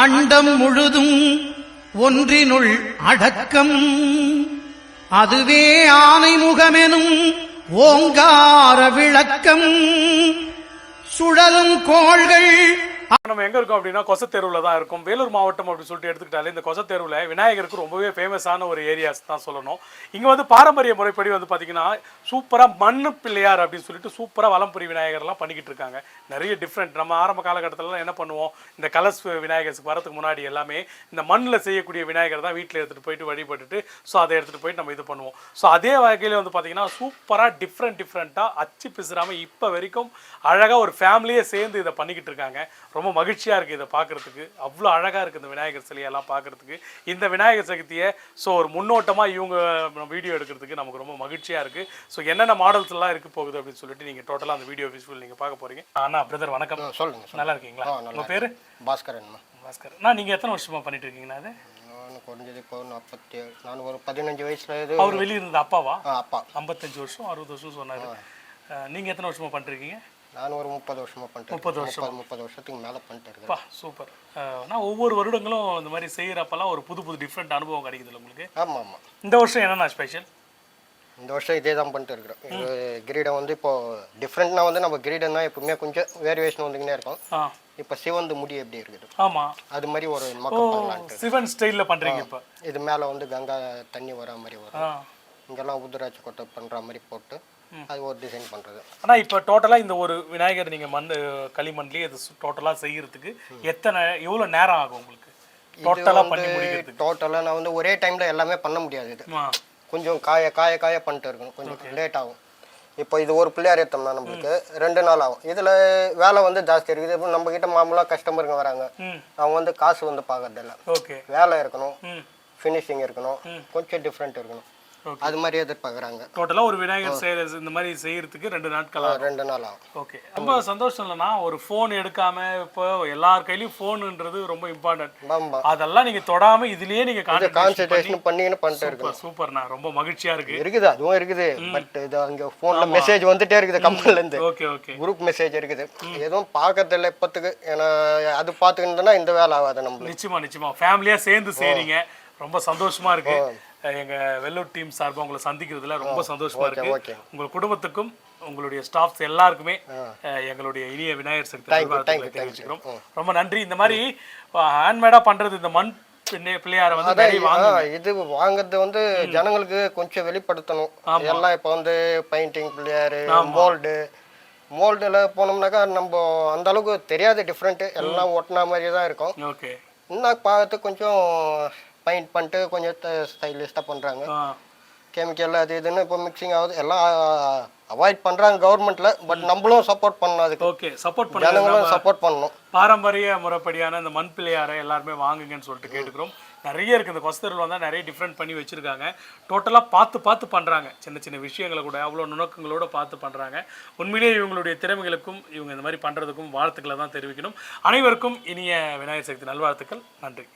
அண்டம் முழுதும் ஒன்றினுள் அடக்கம். அதுவே ஆனை முகமெனும் ஓங்கார விளக்கம். சுழலும் கோள்கள் நம்ம எங்க இருக்கோம் அப்படின்னா கொசத்தெருவில் தான் இருக்கும். வேலூர் மாவட்டம் அப்படின்னு சொல்லிட்டு எடுத்துக்கிட்டாலே இந்த கொசத்தெருவில் விநாயகருக்கு ரொம்பவே ஃபேமஸான ஒரு ஏரியாஸ் தான் சொல்லணும். இங்கே வந்து பாரம்பரிய முறைப்படி வந்து பார்த்தீங்கன்னா சூப்பராக மண்ணு பிள்ளையார் அப்படின்னு சொல்லிட்டு சூப்பராக வலம்புரி விநாயகர்லாம் பண்ணிக்கிட்டு இருக்காங்க. நிறைய டிஃப்ரெண்ட் நம்ம ஆரம்ப காலகட்டத்திலலாம் என்ன பண்ணுவோம்? இந்த கலர்ஸ் விநாயகருக்கு வரதுக்கு முன்னாடி எல்லாமே இந்த மண்ணில் செய்யக்கூடிய விநாயகர் தான் வீட்டில் எடுத்துகிட்டு போயிட்டு வழிபட்டுட்டு ஸோ அதை எடுத்துகிட்டு போயிட்டு நம்ம இது பண்ணுவோம். ஸோ அதே வகையில் வந்து பார்த்தீங்கன்னா சூப்பராக டிஃப்ரெண்ட் டிஃப்ரெண்ட்டாக அச்சு பிசுறாமல் இப்போ வரைக்கும் அழகாக ஒரு ஃபேமிலியே சேர்ந்து இதை பண்ணிக்கிட்டு இருக்காங்க. ரொம்ப மகிழ்ச்சியாக இருக்குது இதை பார்க்குறதுக்கு. அவ்வளோ அழகாக இருக்குது இந்த விநாயகர் சிலையெல்லாம் பார்க்குறதுக்கு. இந்த விநாயகர் சதுர்த்தியை ஸோ ஒரு முன்னோட்டமாக இவங்க வீடியோ எடுக்கிறதுக்கு நமக்கு ரொம்ப மகிழ்ச்சியாக இருக்குது ஸோ என்னென்ன மாடல்ஸ் எல்லாம் இருக்க போகுது அப்படின்னு சொல்லிட்டு நீங்கள் டோட்டலாக அந்த வீடியோ விஷுவல் நீங்கள் பார்க்க போகிறீங்க அண்ணா பிரதர் வணக்கம். சொல்லுங்க நல்லா இருக்கீங்களா? உங்கள் பேர்? பாஸ்கரன்மா பாஸ்கர். நான் நீங்கள் எத்தனை வருஷமா பண்ணிட்டு இருக்கீங்கண்ணா அது குறைஞ்சது இப்போ நாற்பத்தி ஏழு நான் ஒரு பதினஞ்சு வயசுல இது அவர் வெளியே இருந்த அப்பாவா அப்பா. ஐம்பத்தஞ்சு வருஷம் அறுபது வருஷம் சொன்னாரு. அஹ், நீங்க எத்தனை வருஷமா பண்ணிருக்கீங்க நான் ஒரு முப்பது வருஷமா பண்ணிட்டு முப்பது இருக்கேன். முப்பது வருஷத்துக்கு மேலே பண்ணிட்டு இருக்கேன். சூப்பர். நான் ஒவ்வொரு வருடங்களும் இந்த மாதிரி செய்யறப்பெல்லாம் ஒரு புது புது டிஃப்ரெண்ட் அனுபவம் கிடைக்குதுல்ல உங்களுக்கு? ஆமாம். ஆமாம் இந்த வருஷம் என்னென்ன ஸ்பெஷல் இந்த வருஷம் இதே தான் பண்ணிட்டு இருக்கிறோம். இது கிரீடம் வந்து இப்போ டிஃப்ரெண்ட்னா வந்து நம்ம கிரீடம்னா எப்பவுமே கொஞ்சம் வேரியேஷன் வந்துக்கினே இருக்கும். இப்போ சிவந்து முடி எப்படி இருக்குது? ஆமா. அது மாதிரி ஒரு மக்கள் பண்ணலான்ட்டு சிவன் ஸ்டைல்ல பண்றீங்க இப்ப? இது மேலே வந்து கங்கா தண்ணி வர மாதிரி வரும். இங்கெல்லாம் உதிராட்சி கொட்டை பண்ணுற மாதிரி போட்டு அது ஒரு டிசைன் பண்ணுறது ஆனா இப்போ டோட்டலா இந்த ஒரு விநாயகர் நீங்க மண் களிமண்லயே இது டோட்டலா செய்யறதுக்கு எத்தனை எவ்வளவு நேரம் ஆகும் உங்களுக்கு? டோட்டலா பண்ணி முடிக்கிறதுக்கு. டோட்டலாக நான் வந்து ஒரே டைமில் எல்லாமே பண்ண முடியாது இது. கொஞ்சம் காய காய காய பண்ணிட்டு இருக்கணும். கொஞ்சம் லேட் ஆகும். இப்போ இது ஒரு பிள்ளையார் ஏற்றோம்னா நம்மளுக்கு ரெண்டு நாள் ஆகும். இதில் வேலை வந்து ஜாஸ்தி இருக்குது. இப்போ நம்ம கிட்ட மாமூலாக கஸ்டமருங்க வராங்க. அவங்க வந்து காசு வந்து பார்க்கறதில்ல ஓகே வேலை இருக்கணும். ஃபினிஷிங் இருக்கணும். கொஞ்சம் டிஃப்ரெண்ட் இருக்கணும். அது மாதிரி எதிர்பார்க்குறாங்க. டோட்டலா ஒரு விநாயகர் செய்யற இந்த மாதிரி செய்யறதுக்கு ரெண்டு நாட்கள் ரெண்டு நாள் ஆகும். ஓகே ரொம்ப சந்தோஷம் இல்லைன்னா ஒரு ஃபோன் எடுக்காம இப்போ எல்லார் கையிலயும் ஃபோனுன்றது ரொம்ப இம்பார்ட்டன்ட் அதெல்லாம் நீங்க தொடாம இதுலயே நீங்க கான்சென்ட்ரேஷன் பண்ணின்னு பண்ணிட்டு சூப்பர் சூப்பர்ண்ணா. ரொம்ப மகிழ்ச்சியா இருக்கு. இருக்குது அதுவும் இருக்குது. பட் இது அங்கே ஃபோனில் மெசேஜ் வந்துட்டே இருக்குது கம்பெனிலேருந்து ஓகே ஓகே குரூப் மெசேஜ் இருக்குது. எதுவும் பார்க்கறதில்ல இப்போத்துக்கு. ஏன்னா அது பார்த்துக்கிட்டோன்னா இந்த வேலை ஆகாது நம்மளுக்கு. நிச்சயமா நிச்சயமா. ஃபேமிலியா சேர்ந்து செய்றீங்க. ரொம்ப சந்தோஷமா இருக்கு. எங்க வெள்ளூர் டீம் சார்பா உங்களை சந்திக்கிறதுல ரொம்ப சந்தோஷமா இருக்கு. உங்கள் குடும்பத்துக்கும் உங்களுடைய ஸ்டாஃப்ஸ் எல்லாருக்குமே எங்களுடைய இனிய விநாயகர் சக்தி தெரிவிச்சுக்கிறோம். ரொம்ப நன்றி. இந்த மாதிரி ஹேண்ட்மேடா பண்றது இந்த மண் பிள்ளை- பிள்ளையாரை வந்து இது வாங்குறது வந்து ஜனங்களுக்கு கொஞ்சம் வெளிப்படுத்தணும். எல்லாம் இப்போ வந்து பெயிண்டிங் பிள்ளையாரு மோல்டு மோல்டில் போனோம்னாக்கா நம்ம அந்த அளவுக்கு தெரியாது டிஃப்ரெண்ட்டு எல்லாம் ஒட்டின மாதிரி தான் இருக்கும். இன்னும் பார்த்து கொஞ்சம் பெயிண்ட் பண்ணிட்டு கொஞ்சம் ஸ்டைலிஸ்டாக பண்ணுறாங்க கெமிக்கல் அது இதுன்னு இப்போ மிக்சிங் ஆகுது. எல்லாம் அவாய்ட் பண்ணுறாங்க கவர்மெண்ட்டில் பட் நம்மளும் சப்போர்ட் பண்ணணும் அதுக்கு. ஓகே சப்போர்ட் ஜனங்களும் சப்போர்ட் பண்ணணும். பாரம்பரிய முறைப்படியான இந்த மண் பிள்ளையாரை எல்லாருமே வாங்குங்கன்னு சொல்லிட்டு கேட்டுக்கிறோம். நிறைய இருக்குது இந்த கொஸ்தரில் வந்தால் நிறைய டிஃப்ரெண்ட் பண்ணி வச்சுருக்காங்க. டோட்டலாக பார்த்து பார்த்து பண்ணுறாங்க சின்ன சின்ன விஷயங்களை கூட அவ்வளோ நுணுக்கங்களோட பார்த்து பண்ணுறாங்க உண்மையிலேயே இவங்களுடைய திறமைகளுக்கும் இவங்க இந்த மாதிரி பண்ணுறதுக்கும் வாழ்த்துக்களை தான் தெரிவிக்கணும். அனைவருக்கும் இனிய விநாயகர் சக்தி நல்வாழ்த்துக்கள். நன்றி.